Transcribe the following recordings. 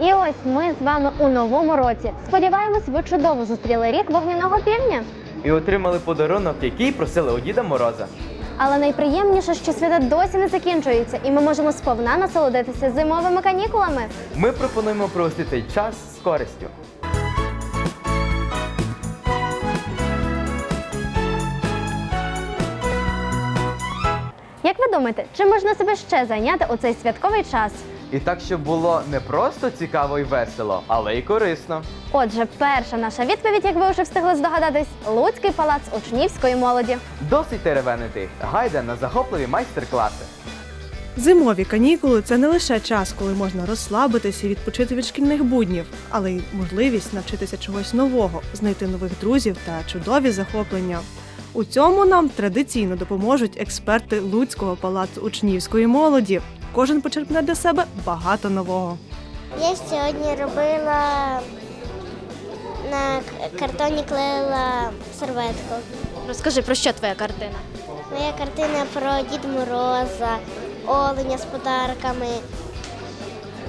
І ось ми з вами у новому році. Сподіваємось, ви чудово зустріли рік вогняного півдня. І отримали подарунок, який просили у Діда Мороза. Але найприємніше, що свята досі не закінчуються, і ми можемо сповна насолодитися зимовими канікулами. Ми пропонуємо провести цей час з користю. Як ви думаєте, чим можна себе ще зайняти у цей святковий час? І так, щоб було не просто цікаво і весело, але й корисно. Отже, перша наша відповідь, як ви вже встигли здогадатись, Луцький палац учнівської молоді. Досить теревенити. Гайда на захопливі майстер-класи. Зимові канікули це не лише час, коли можна розслабитися і відпочити від шкільних буднів, але й можливість навчитися чогось нового, знайти нових друзів та чудові захоплення. У цьому нам традиційно допоможуть експерти Луцького палацу учнівської молоді. Кожен почерпне для себе багато нового. Я сьогодні робила на картоні клеїла серветку. Розкажи про що твоя картина? Моя картина про Дід Мороза, оленя з подарками,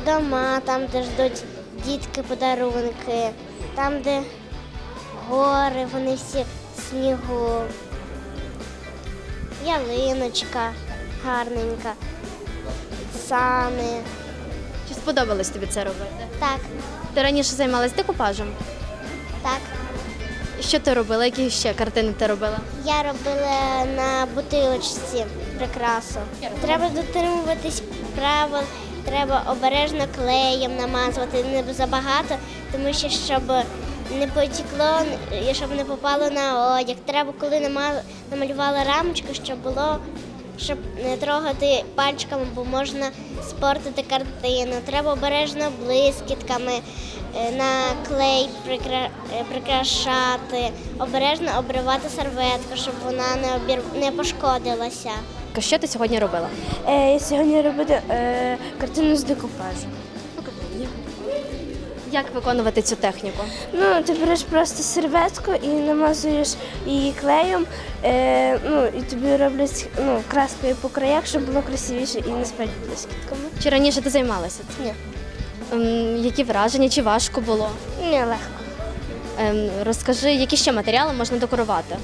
дома, там, де ждуть дітки подарунки, там, де гори, вони всі в снігу, ялиночка гарненька, сани. Чи сподобалось тобі це робити? Так, Ти раніше займалась декупажем. так. Що ти робила? Які ще картини ти робила? Я робила на бутилочці прикрасу. Треба дотримуватись правил, треба обережно клеєм намазувати не забагато, тому що щоб не потекло і щоб не попало на одяг. Треба, коли нама- намалювала рамочку, щоб було. Щоб не трогати пальчиками, бо можна спортити картину. Треба обережно блискітками е, на клей прикра- е, прикрашати, обережно обривати серветку, щоб вона не обір... не пошкодилася. Що ти сьогодні робила? Е, я сьогодні робити е, картину з декупажу. Як виконувати цю техніку? Ну, ти береш просто серветку і намазуєш її клеєм, е, ну, і тобі роблять ну, краскою по краях, щоб було красивіше і не спать блискітками. Чи раніше ти займалася? цим? Ні. Ем, які враження, чи важко було? Не легко. Ем, розкажи, які ще матеріали можна декорувати?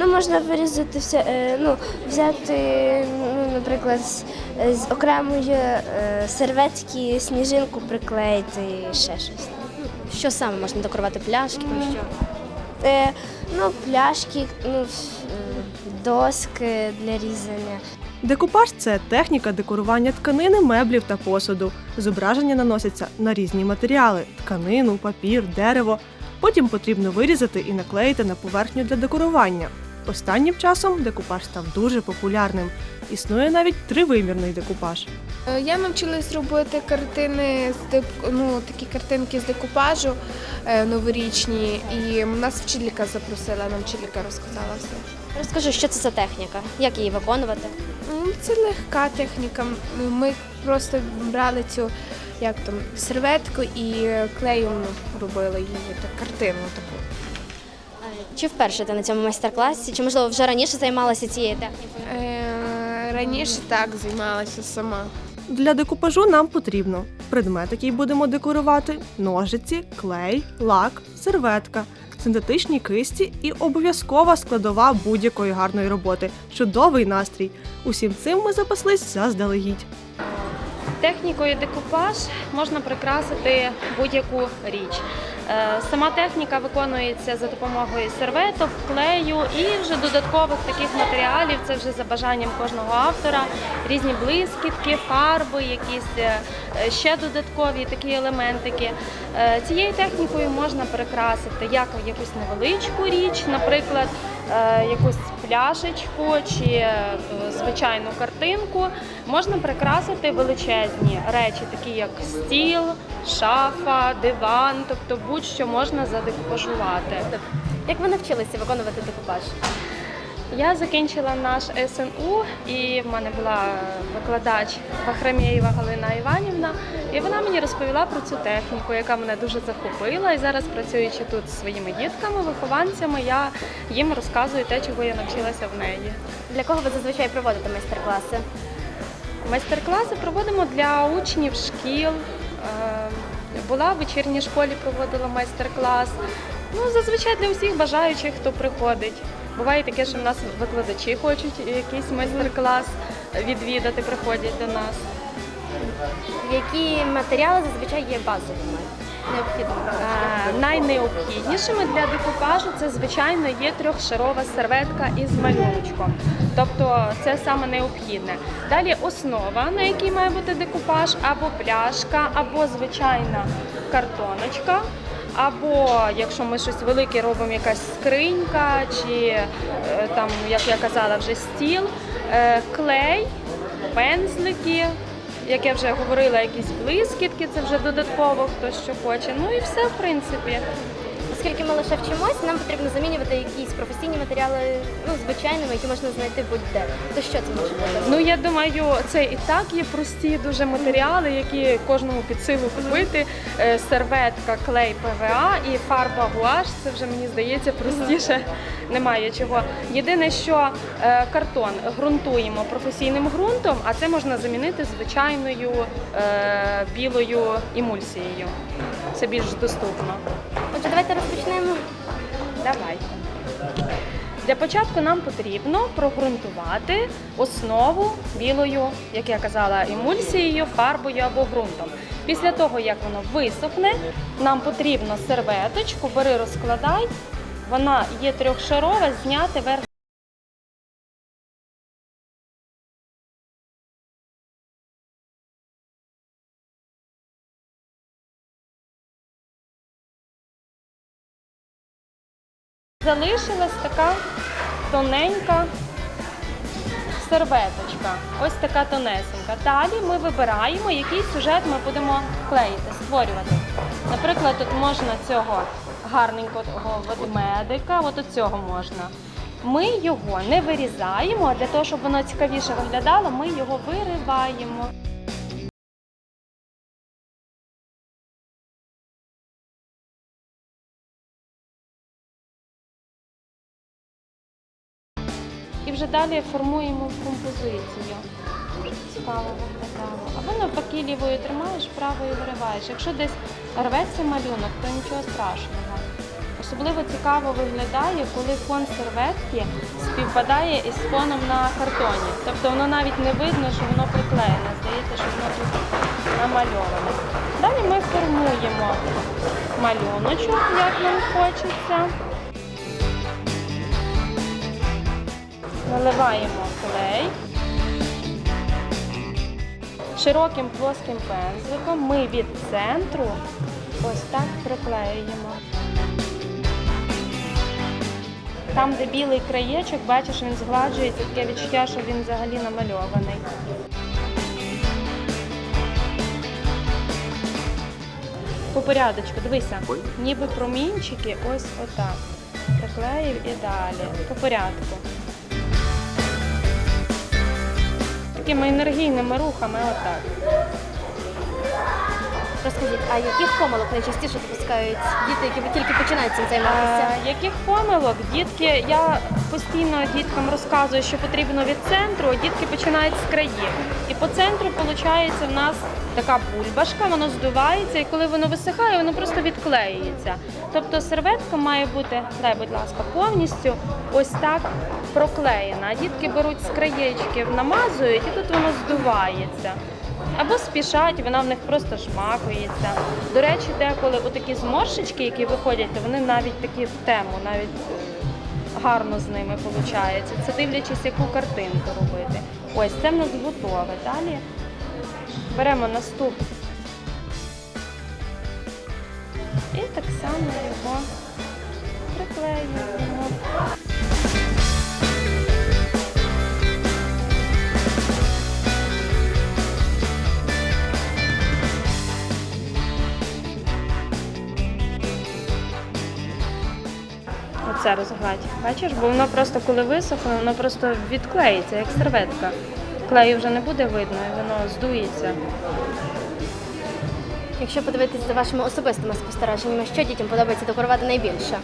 Ну, можна вирізати все, е, ну, взяти, ну, наприклад, з, з окремої е, серветки сніжинку приклеїти і ще щось. Що саме можна декорувати? Пляшки? там що? Е, ну, пляшки, ну, е, доски для різання. Декупаж це техніка декорування тканини, меблів та посуду. Зображення наносяться на різні матеріали: тканину, папір, дерево. Потім потрібно вирізати і наклеїти на поверхню для декорування. Останнім часом декупаж став дуже популярним. Існує навіть тривимірний декупаж. Е, Я навчилась робити картини з ну, такі картинки з декупажу е, новорічні, і нас вчителька запросила, нам вчителька розказала все. Розкажи, що це за техніка? Як її виконувати? Ну, Це легка техніка. Ми просто брали цю як там серветку і клеєм робили її так, картину таку. Чи вперше ти на цьому майстер-класі? Чи можливо вже раніше займалася цією технікою? Е, Раніше так займалася сама. Для декупажу нам потрібно предмет, який будемо декорувати, ножиці, клей, лак, серветка, синтетичні кисті і обов'язкова складова будь-якої гарної роботи чудовий настрій. Усім цим ми запаслись заздалегідь. Технікою декупаж можна прикрасити будь-яку річ. Е, Сама техніка виконується за допомогою серветок, клею і вже додаткових таких матеріалів. Це вже за бажанням кожного автора. Різні блискітки, фарби, якісь е, ще додаткові такі елементики. Е, Цією технікою можна прикрасити як якусь невеличку річ, наприклад, якусь пляшечку чи е, звичайну картинку. Можна прикрасити величезні речі, такі як стіл, шафа, диван, тобто будь-що можна задекупажувати. Як ви навчилися виконувати декупаж? Я закінчила наш СНУ, і в мене була викладач Вахрамєєва Галина Іванівна, і вона мені розповіла про цю техніку, яка мене дуже захопила. І зараз, працюючи тут зі своїми дітками, вихованцями, я їм розказую те, чого я навчилася в неї. Для кого ви зазвичай проводите майстер-класи? Майстер-класи проводимо для учнів шкіл, е, Була в вечірній школі, проводила майстер-клас. Ну, зазвичай для усіх бажаючих, хто приходить. Буває таке, що в нас викладачі хочуть якийсь майстер-клас відвідати, приходять до нас. Які матеріали зазвичай є базовими? Необхідними. Е, Найнеобхіднішими для декупажу це, звичайно, є трьохшарова серветка із малюночком. Тобто це саме необхідне. Далі основа, на якій має бути декупаж, або пляшка, або звичайна картоночка. Або якщо ми щось велике робимо, якась скринька, чи е, там, як я казала, вже стіл, е, клей, пензлики, як я вже говорила, якісь блискітки, це вже додатково хто що хоче. Ну і все, в принципі. Оскільки ми лише вчимось, нам потрібно замінювати якісь професійні матеріали, ну, звичайними, які можна знайти будь-де. То що це може бути? Ну я думаю, це і так є прості дуже матеріали, які кожному під силу купити. Е, Серветка, клей ПВА і фарба гуаш. Це вже мені здається простіше. Немає чого. Єдине, що е, картон ґрунтуємо професійним ґрунтом, а це можна замінити звичайною е, білою емульсією. Це більш доступно. Отже, давайте розпочнемо. Давайте. Для початку нам потрібно прогрунтувати основу білою, як я казала, емульсією, фарбою або ґрунтом. Після того, як воно висохне, нам потрібно серветочку, бери розкладай. Вона є трьохшарова, зняти верх. Залишилась така тоненька серветочка. Ось така тонесенька. Далі ми вибираємо, який сюжет ми будемо клеїти, створювати. Наприклад, тут можна цього гарненького ведмедика, от цього можна. Ми його не вирізаємо, а для того, щоб воно цікавіше виглядало, ми його вириваємо. Вже далі формуємо композицію. Цікаво виглядало. Або навпаки лівою тримаєш, правою вириваєш. Якщо десь рветься малюнок, то нічого страшного. Особливо цікаво виглядає, коли фон серветки співпадає із фоном на картоні. Тобто воно навіть не видно, що воно приклеєне. Здається, що воно тут намальоване. Далі ми формуємо малюночок, як нам хочеться. Наливаємо клей. Широким плоским пензликом ми від центру ось так приклеюємо. Там, де білий краєчок, бачиш, він згладжується, таке відчуття, що він взагалі намальований. По порядочку, дивися, ніби промінчики, ось отак. Приклеїв і далі. По порядку. Такими енергійними рухами отак. Розкажіть, а яких помилок найчастіше допускають діти, які тільки починають цим займатися? Е, яких помилок? Дітки, я постійно діткам розказую, що потрібно від центру, а дітки починають з країв. І по центру виходить в нас така бульбашка, воно здувається, і коли воно висихає, воно просто відклеюється. Тобто серветка має бути, дай, будь ласка, повністю ось так проклеєна. Дітки беруть з краєчків, намазують, і тут воно здувається. Або спішать, вона в них просто шмакується. До речі, деколи отакі зморшечки, які виходять, то вони навіть такі в тему, навіть гарно з ними виходить. Це дивлячись, яку картинку робити. Ось це в нас готове. Далі беремо наступний. І так само його приклеюємо. Оце розгладь. Бачиш, бо воно просто коли висохне, воно просто відклеїться, як серветка. Клею вже не буде видно, і воно здується. Якщо подивитися за вашими особистими спостереженнями, що дітям подобається декорувати найбільше?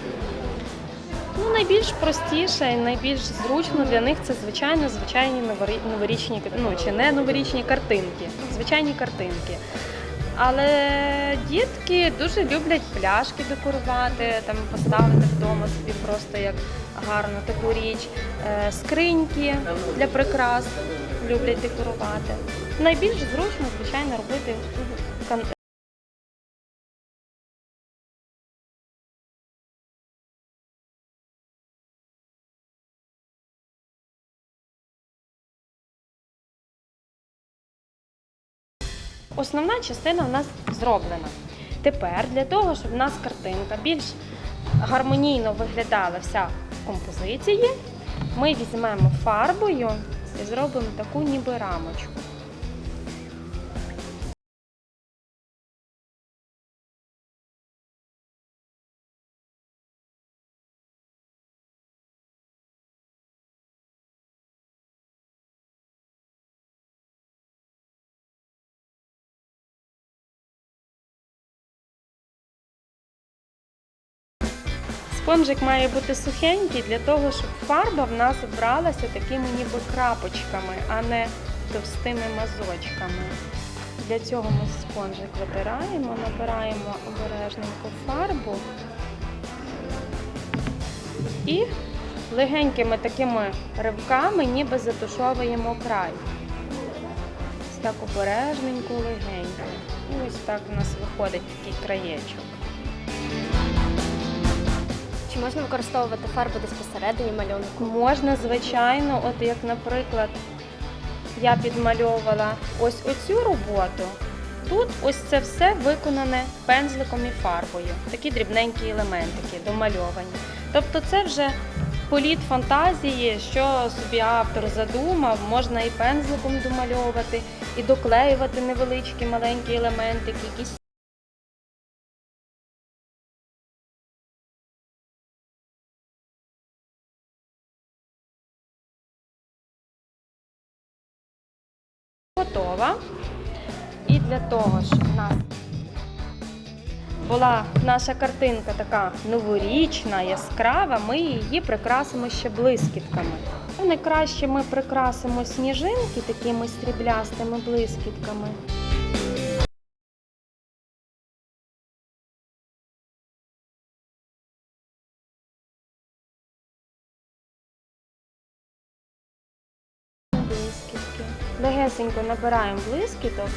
Ну, найбільш простіше і найбільш зручно для них це звичайно звичайні новорі- новорічні, ну чи не новорічні картинки. Звичайні картинки. Але дітки дуже люблять пляшки декорувати, там поставити вдома собі просто як гарну таку річ. Е, Скриньки для прикрас люблять декорувати. Найбільш зручно, звичайно, робити Основна частина в нас зроблена. Тепер для того, щоб в нас картинка більш гармонійно виглядала вся в композиції, ми візьмемо фарбою і зробимо таку ніби рамочку. Спонжик має бути сухенький для того, щоб фарба в нас бралася такими ніби крапочками, а не товстими мазочками. Для цього ми спонжик витираємо, набираємо обережненько фарбу і легенькими такими ривками ніби затушовуємо край. Ось так обережненько, легенько. І ось так у нас виходить такий краєчок. Чи можна використовувати фарбу десь посередині малюнку? Можна, звичайно, от як, наприклад, я підмальовувала ось оцю роботу. Тут ось це все виконане пензликом і фарбою. Такі дрібненькі елементики домальовані. Тобто це вже політ фантазії, що собі автор задумав, можна і пензликом домальовувати, і доклеювати невеличкі маленькі елементики, готова. І для того, щоб в нас була наша картинка така новорічна, яскрава, ми її прикрасимо ще блискітками. Найкраще ми прикрасимо сніжинки такими стріблястими блискітками. Легесенько набираємо блискіток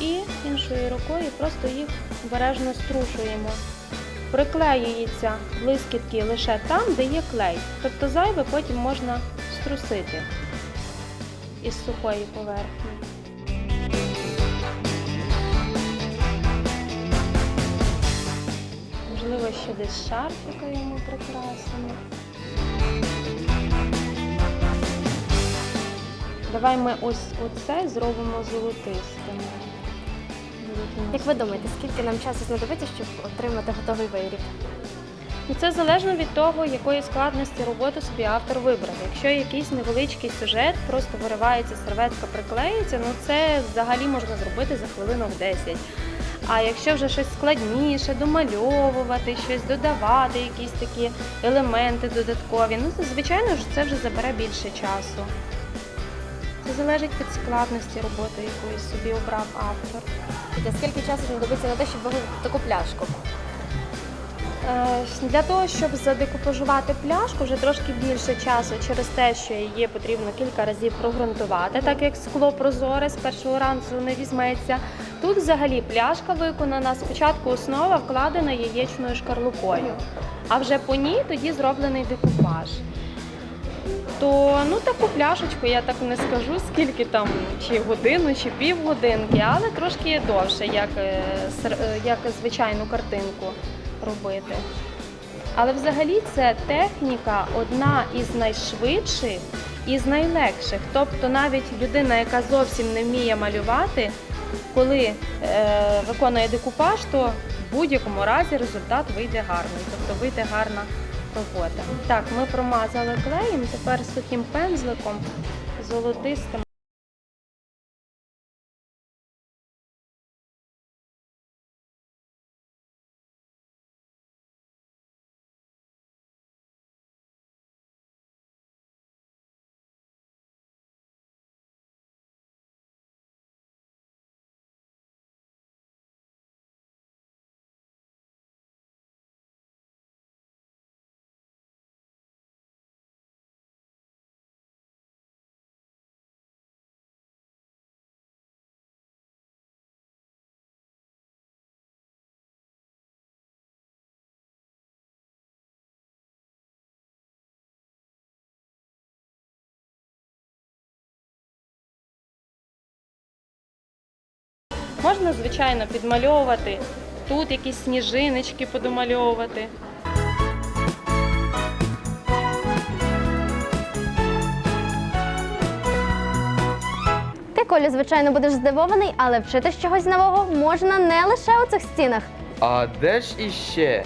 і іншою рукою просто їх обережно струшуємо. Приклеюється блискітки лише там, де є клей. Тобто зайве потім можна струсити із сухої поверхні. Можливо, ще десь шарфика йому прикрасимо. Давай ми ось оце зробимо золотистим. Як ви думаєте, скільки нам часу знадобиться, щоб отримати готовий виріб? Ну, Це залежно від того, якої складності роботи собі автор вибрав. Якщо якийсь невеличкий сюжет, просто виривається серветка, приклеїться, ну це взагалі можна зробити за хвилинок 10. А якщо вже щось складніше, домальовувати, щось додавати, якісь такі елементи додаткові, ну звичайно ж це вже забере більше часу. Це залежить від складності роботи, якої собі обрав автор. Скільки часу знадобиться на те, щоб виготовити таку пляшку? Е, Для того, щоб задекупажувати пляшку, вже трошки більше часу через те, що її потрібно кілька разів прогрунтувати, так як скло прозоре з першого разу не візьметься. Тут взагалі пляшка виконана, спочатку основа вкладена яєчною шкарлупою, а вже по ній тоді зроблений декупаж. То ну таку пляшечку я так не скажу, скільки там, чи годину, чи півгодинки, але трошки довше, як, е, е, як звичайну картинку робити. Але взагалі це техніка одна із найшвидших і з найлегших. Тобто навіть людина, яка зовсім не вміє малювати, коли е, виконує декупаж, то в будь-якому разі результат вийде гарний, тобто вийде гарна робота. Так, ми промазали клеєм, тепер сухим пензликом золотистим. Можна, звичайно, підмальовувати. Тут якісь сніжиночки подомальовувати. Ти, Колю, звичайно, будеш здивований, але вчитись чогось нового можна не лише у цих стінах. А де ж іще?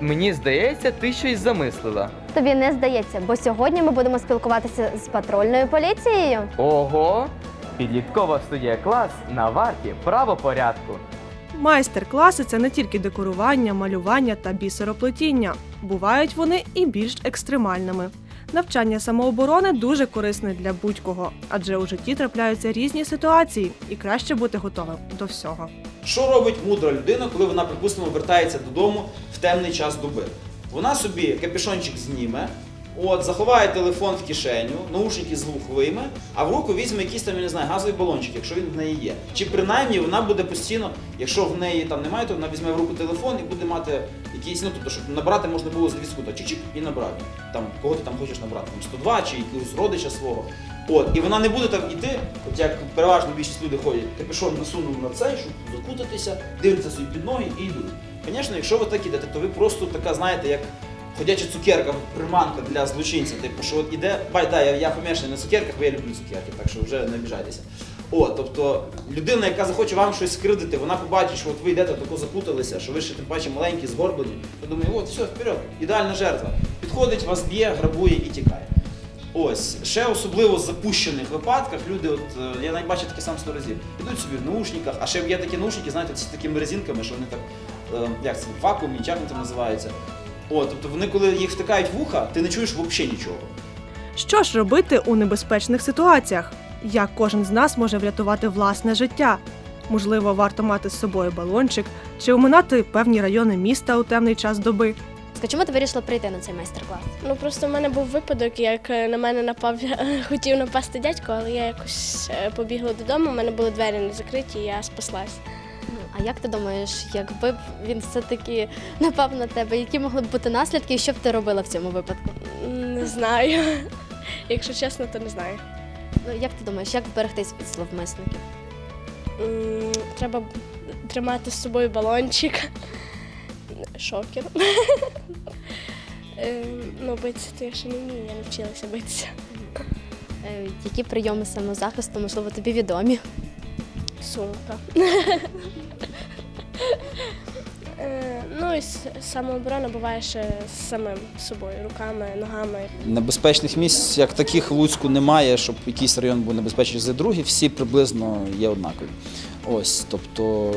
Мені здається, ти щось замислила. Тобі не здається, бо сьогодні ми будемо спілкуватися з патрульною поліцією. Ого! Підліткова студія клас на варті правопорядку. Майстер-класи це не тільки декорування, малювання та бісероплетіння. Бувають вони і більш екстремальними. Навчання самооборони дуже корисне для будь-кого, адже у житті трапляються різні ситуації, і краще бути готовим до всього. Що робить мудра людина, коли вона, припустимо, вертається додому в темний час доби? Вона собі капюшончик зніме, от, заховає телефон в кишеню, наушники звук вийме, а в руку візьме якийсь там, я не знаю, газовий балончик, якщо він в неї є. Чи принаймні вона буде постійно, якщо в неї там немає, то вона візьме в руку телефон і буде мати якийсь, ну тобто, щоб набрати можна було з зв'язку, так чик-чик і набрати. Там кого ти там хочеш набрати, там 102 чи якогось родича свого. От, і вона не буде там іти, от як переважно більшість людей ходять, капюшон насунув на цей, щоб закутатися, дивляться собі під ноги і йдуть. Звісно, якщо ви так ідете, то ви просто така, знаєте, як ходяча цукерка, приманка для злочинців. Типу, що от іде, бай, да, я, я помішаний на цукерках, бо я люблю цукерки, так що вже не обіжайтеся. О, тобто людина, яка захоче вам щось скридити, вона побачить, що от ви йдете, тако закуталися, що ви ще тим паче маленькі, згорблені, то думає, от, все, вперед, ідеальна жертва. Підходить, вас б'є, грабує і тікає. Ось, ще особливо в запущених випадках люди, от е, я навіть бачив таке сам сто разів, ідуть собі в наушниках, а ще є такі наушники, знаєте, з такими резинками, що вони так, е, як це, вакуумі, як вони там називаються. О, тобто вони, коли їх втикають в вуха, ти не чуєш взагалі нічого. Що ж робити у небезпечних ситуаціях? Як кожен з нас може врятувати власне життя? Можливо, варто мати з собою балончик чи оминати певні райони міста у темний час доби. Чому ти вирішила прийти на цей майстер-клас? Ну просто в мене був випадок, як е, на мене напав хотів напасти дядько, але я якось е, побігла додому. У мене були двері не закриті, і я спаслась. Ну, А як ти думаєш, якби б він все-таки напав на тебе, які могли б бути наслідки, і що б ти робила в цьому випадку? Не знаю. Якщо чесно, то не знаю. Ну як ти думаєш, як вберегтись від зловмисників? М, Треба б тримати з собою балончик. Шокер. Е, Ну, битися то я ще не вмію, я не вчилася битися. Е, Які прийоми самозахисту, можливо, тобі відомі? Сумка. Е, Ну і самооборона буває ще з самим собою, руками, ногами. Небезпечних місць, як таких в Луцьку, немає, щоб якийсь район був небезпечний за другий, всі приблизно є однакові. Ось, тобто,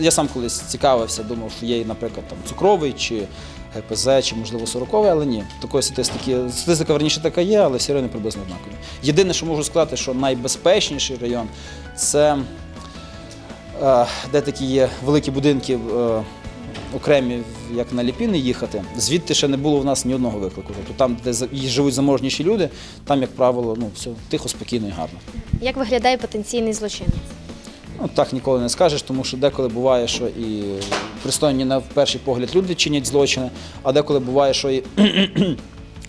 я сам колись цікавився, думав, що є, наприклад, там цукровий чи ГПЗ, чи можливо сороковий, але ні. Такої статистики, статистика верніше така є, але всі райони приблизно однакові. Єдине, що можу сказати, що найбезпечніший район це де такі є великі будинки. е, окремі, як на Ліпіни їхати, звідти ще не було в нас ні одного виклику. Тобто там, де живуть заможніші люди, там, як правило, ну, все тихо, спокійно і гарно. Як виглядає потенційний злочинець? Ну, так ніколи не скажеш, тому що деколи буває, що і пристойні на перший погляд люди чинять злочини, а деколи буває, що і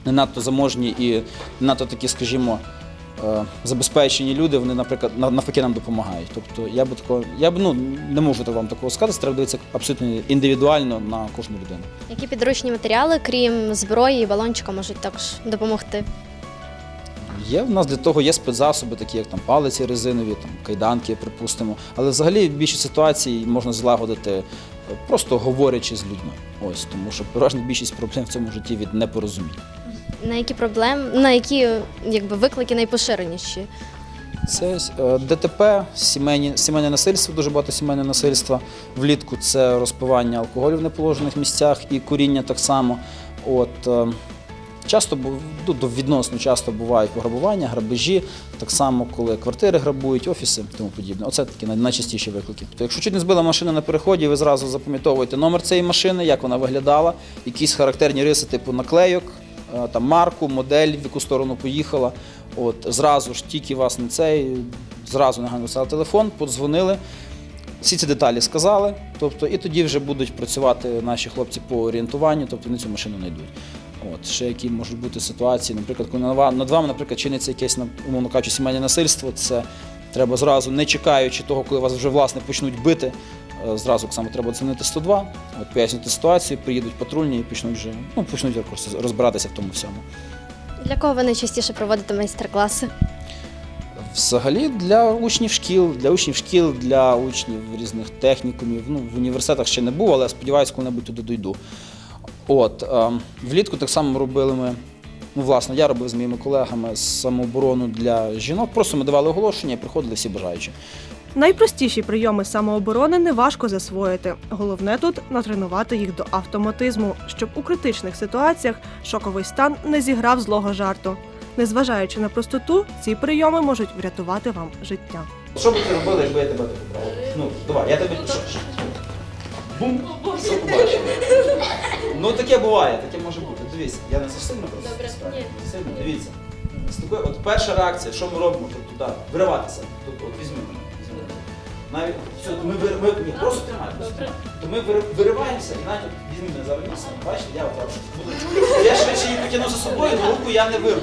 не надто заможні і не надто такі, скажімо, е, забезпечені люди, вони, наприклад, на- навпаки нам допомагають. Тобто я б такого, я б ну не можу вам такого сказати, треба дивитися абсолютно індивідуально на кожну людину. Які підручні матеріали, крім зброї і балончика, можуть також допомогти? Є в нас для того є спецзасоби, такі як там палиці резинові, там кайданки, припустимо. Але взагалі більшість ситуацій можна злагодити е, просто говорячи з людьми. Ось тому, що переважна більшість проблем в цьому житті від непорозумінь. На які проблеми, на які якби виклики найпоширеніші? Це е, ДТП, сімейні, сімейне насильство, дуже багато сімейного насильства. Влітку це розпивання алкоголю в неположених місцях і куріння так само. От, е, часто ну, відносно часто бувають пограбування, грабежі, так само, коли квартири грабують, офіси і тому подібне. Оце такі найчастіші виклики. То якщо чуть не збила машина на переході, ви зразу запам'ятовуєте номер цієї машини, як вона виглядала, якісь характерні риси, типу наклейок, там марку, модель, в яку сторону поїхала. От зразу ж тільки вас на цей, зразу негайно взяли телефон, подзвонили. Всі ці деталі сказали, тобто, і тоді вже будуть працювати наші хлопці по орієнтуванню, тобто вони цю машину знайдуть. От, ще які можуть бути ситуації, наприклад, коли над вами, наприклад, чиниться якесь, умовно кажучи, сімейне насильство, це Треба зразу, не чекаючи того, коли вас вже власне почнуть бити. Е, Зразу так треба дзвонити 102, от пояснювати ситуацію, приїдуть патрульні і почнуть вже ну, почнуть просто розбиратися в тому всьому. Для кого ви найчастіше проводите майстер-класи? Взагалі для учнів шкіл, для учнів шкіл, для учнів різних технікумів. Ну, в університетах ще не був, але сподіваюся, коли-небудь туди дойду. От, ем, влітку так само робили ми. Ну, власне, я робив з моїми колегами самооборону для жінок. Просто ми давали оголошення і приходили всі бажаючі. Найпростіші прийоми самооборони неважко засвоїти. Головне тут натренувати їх до автоматизму, щоб у критичних ситуаціях шоковий стан не зіграв злого жарту. Незважаючи на простоту, ці прийоми можуть врятувати вам життя. Що б ти робила, якби я тебе так побрав? Ну, давай, я тебе? Бум! Все побачив. Ну таке буває, таке може бути. Дивіться, я не засильно просто. Добре. Сильно, дивіться. З такою, от перша реакція, що ми робимо? Тобто, так, вириватися. Тобто, от мене. Навіть ми, вир- ми, ні, просто тримай. То ми вириваємося і навіть от мене місце, бачите, я от. Я швидше її потягну за собою, але руку я не вирву.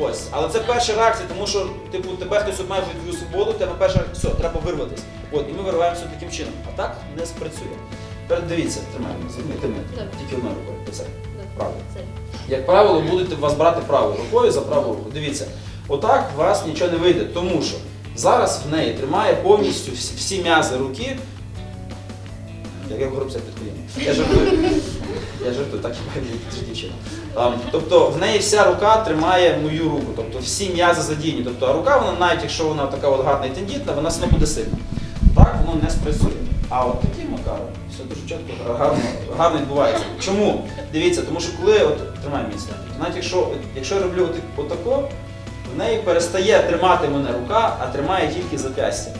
Ось, але це перша реакція, тому що типу тебе хтось обмежує твою свободу, тебе перша реакція, все, треба вирватися. От, і ми вириваємося таким чином. А так не спрацює. Тепер дивіться, тримай, займи, ти мене. Тільки одною рукою. Це правильно. Як правило, будете вас брати правою рукою за праву руку. Дивіться, отак у вас нічого не вийде, тому що зараз в неї тримає повністю всі, всі м'язи руки. Як я горобця під коліном. Я жартую. Я жартую, так має бути дівчина. Тобто в неї вся рука тримає мою руку, тобто всі м'язи задіяні. Тобто, а рука, вона навіть якщо вона така от гарна і тендітна, вона одно буде сильна. Так воно не спрацює. А от таким макаром все дуже чітко гарно, гарно відбувається. Чому? Дивіться, тому що коли от тримай місце, навіть якщо, якщо я роблю от, отако, в неї перестає тримати мене рука, а тримає тільки зап'ястя.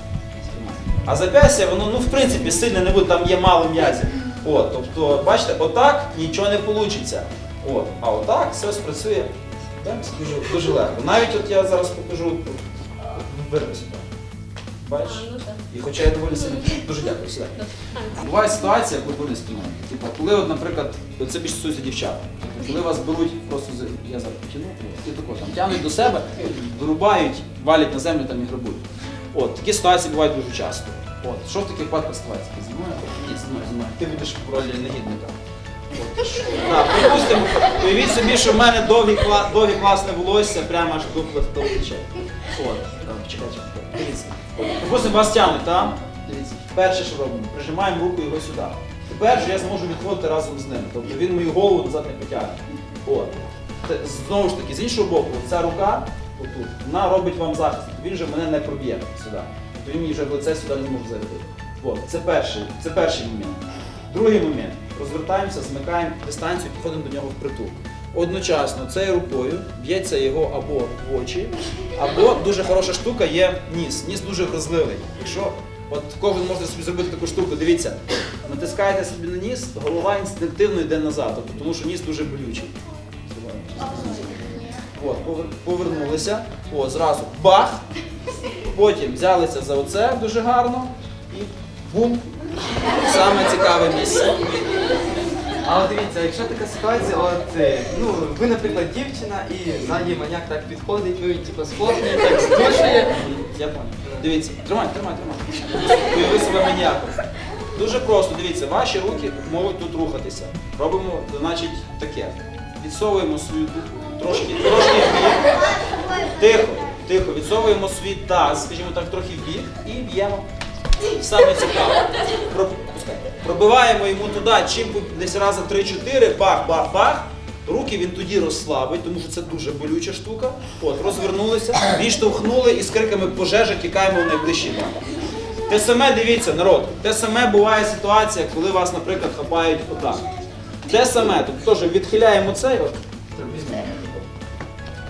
А зап'ястя, воно, ну, в принципі, сильне не буде, там є мало м'язів. От, тобто, бачите, отак нічого не вийде. От, а отак все спрацює дуже, легко. Навіть от я зараз покажу, вирвися сюди. Бачиш? І хоча я доволі сильно. Дуже дякую, сідай. Буває ситуація, коли вони спільною. Типу, коли, от, наприклад, це більше стосується дівчат. Коли вас беруть просто я зараз потягну, і тако там тягнуть до себе, вирубають, валять на землю там і грабують. От, такі ситуації бувають дуже часто. От, що в таких випадках ставається? Зі мною? Ні, зі мною, зі мною. Ти будеш в ролі негідника. От. Так, припустимо, уявіть собі, що в мене довгі, довгі класне волосся прямо аж до плечей. От, так, чекай, чекай. Дивіться. От, Припустимо, вас тягнуть, там. Дивіться. Перше, що робимо, прижимаємо руку його сюди. Тепер же я зможу відходити разом з ним. Тобто він мою голову назад не потягне. От. Знову ж таки, з іншого боку, ця рука, отут, вона робить вам захист. Він же мене не проб'є сюди. Тобто він мені вже в лице сюди не зможе зарядити. От, це перший, це перший момент. Другий момент. Розвертаємося, змикаємо дистанцію, підходимо до нього впритул. Одночасно цією рукою б'ється його або в очі, або дуже хороша штука є ніс. Ніс дуже вразливий. Якщо от кожен може собі зробити таку штуку, дивіться, натискаєте собі на ніс, голова інстинктивно йде назад, тобто, тому що ніс дуже болючий. От, повернулися, от, зразу бах, потім взялися за оце дуже гарно і бум. Саме цікаве місце. А от дивіться, якщо така ситуація, от е, ну ви, наприклад, дівчина, і ззаді маньяк так підходить, ну і типу схлопне, так здушує. Я понял. Дивіться, тримай, тримай, тримай. Уяви себе маніяком. Дуже просто, дивіться, ваші руки можуть тут рухатися. Робимо, значить, таке. Відсовуємо свою трошки, трошки в бік. Тихо, тихо, відсовуємо свій таз, скажімо так, трохи в бік і б'ємо. Саме цікаве. Пробиваємо йому туди, чим десь рази 3-4, бах, бах, бах. Руки він тоді розслабить, тому що це дуже болюча штука. От, розвернулися, відштовхнули і з криками пожежа тікаємо в найближчий дом. Те саме дивіться, народ, те саме буває ситуація, коли вас, наприклад, хапають отак. Те саме, тобто теж відхиляємо цей. От,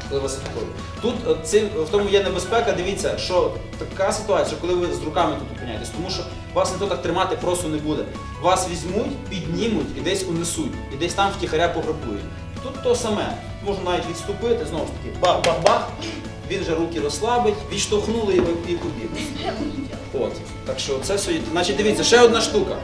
коли вас атакують. Тут е, цим, в тому є небезпека, дивіться, що така ситуація, коли ви з руками тут опиняєтесь, тому що вас ніхто так тримати просто не буде. Вас візьмуть, піднімуть і десь унесуть, і десь там втіхаря пограбують. Тут то саме. Можна навіть відступити, знову ж таки, бах-бах-бах, він же руки розслабить, відштовхнули і побіг. От. Так що це все. Значить, дивіться, ще одна штука.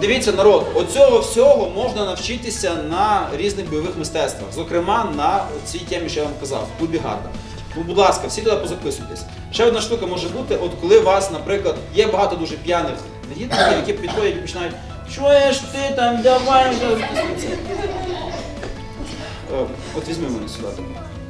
Дивіться, народ, оцього всього можна навчитися на різних бойових мистецтвах, зокрема на цій темі, що я вам казав, в клубі Гарда. Ну, будь ласка, всі туди позаписуйтесь. Ще одна штука може бути, от коли вас, наприклад, є багато дуже п'яних негідників, які підходять і починають Чуєш ти там, давай. Е, От візьми мене сюди.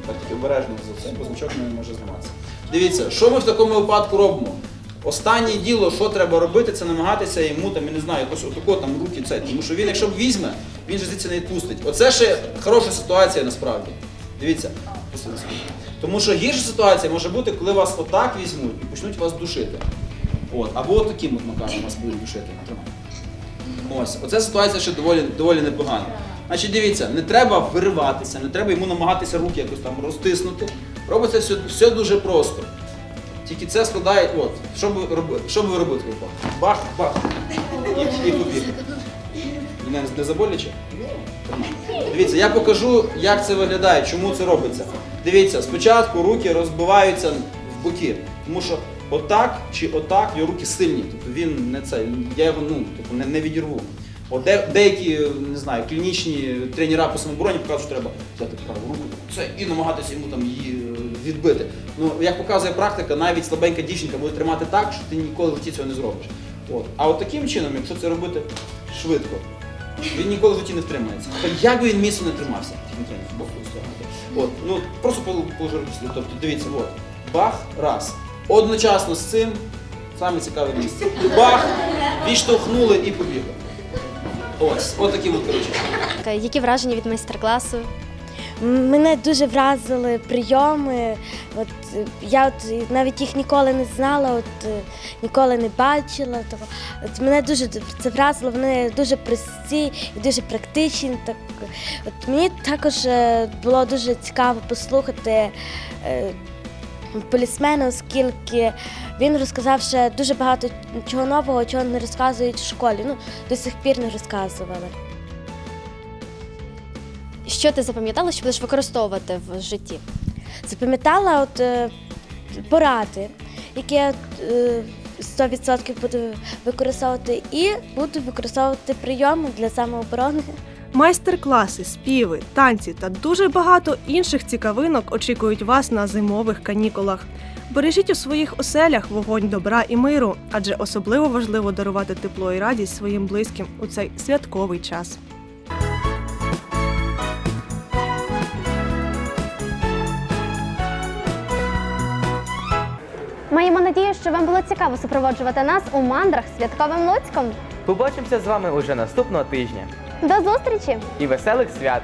Так тільки обережно за це, бо значок не може зніматися. Дивіться, що ми в такому випадку робимо? Останнє діло, що треба робити, це намагатися йому там, я не знаю, якось отако там руки це. Тому що він, якщо б візьме, він же звідси не відпустить. Оце ще хороша ситуація насправді. Дивіться. Тому що гірша ситуація може бути, коли вас отак візьмуть і почнуть вас душити. От, або от таким от макаром вас будуть душити. Тримай. Ось, оця ситуація ще доволі, доволі непогана. Значить, дивіться, не треба вириватися, не треба йому намагатися руки якось там розтиснути. Робиться все, все дуже просто. Тільки це складає, от, що би робити? Що ви робили? Бах, бах. І, і побіг. Не, не заболяче? Дивіться, я покажу, як це виглядає, чому це робиться. Дивіться, спочатку руки розбиваються в боки, тому що отак чи отак його руки сильні. Тобто він не це, я його ну, тобто, не, не відірву. От де, деякі, не знаю, клінічні тренера по самообороні покажуть, що треба взяти праву руку це, і намагатися йому там її відбити. Ну, як показує практика, навіть слабенька дівчинка буде тримати так, що ти ніколи в житті цього не зробиш. От. А от таким чином, якщо це робити швидко, він ніколи в житті не втримається. Та як би він міцно не тримався. От, ну просто пол- положи. Тобто, дивіться, от. Бах, раз. Одночасно з цим саме цікаве місце. Бах, відштовхнули і побігли. Ось, от такі от коротше. Які враження від майстер-класу? Мене дуже вразили прийоми. От я от навіть їх ніколи не знала, от е, ніколи не бачила. Того. От мене дуже це вразило. Вони дуже прості і дуже практичні. Так от мені також е, було дуже цікаво послухати. е, Полісмена, оскільки він розказав ще дуже багато чого нового, чого не розказують в школі. Ну, до сих пір не розказували. Що ти запам'ятала, що будеш використовувати в житті? запам'ятала от, е, поради, які я е, 100% буду використовувати, і буду використовувати прийоми для самооборони. Майстер-класи, співи, танці та дуже багато інших цікавинок очікують вас на зимових канікулах. Бережіть у своїх оселях вогонь добра і миру, адже особливо важливо дарувати тепло і радість своїм близьким у цей святковий час. Маємо надію, що вам було цікаво супроводжувати нас у мандрах святковим Луцьком. Побачимося з вами уже наступного тижня. До зустрічі! І веселих свят!